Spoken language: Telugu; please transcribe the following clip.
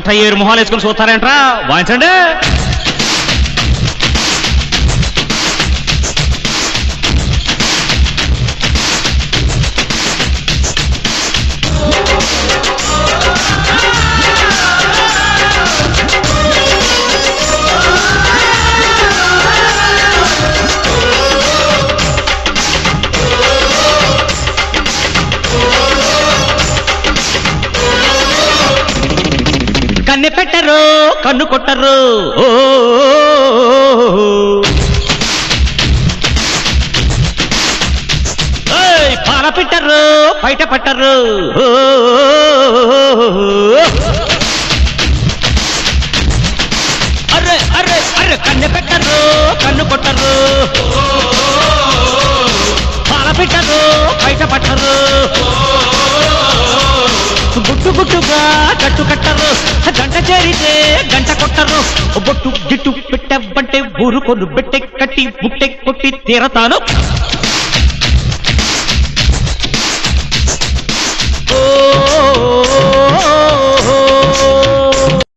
అట్ట ఏరు మొహాలు వేసుకుని చూస్తారేంట్రా. వాయించండి. కన్నె పెట్టరు కన్ను కొట్టరు ఓ పాల పెట్టరు బయట పట్టరు అరే అరే అరే కన్నె పెట్టరు కన్ను కొట్టరు పాల పెట్టరు బయట పట్టరు గుట్టు గుట్టుగా కట్టు కట్టరు చేరితే గంట కొట్టరు. బొట్టు గిట్టు పెట్టబంటే ఊరుకొను బెట్టె కట్టి బుట్టె కొట్టి తీరతాను.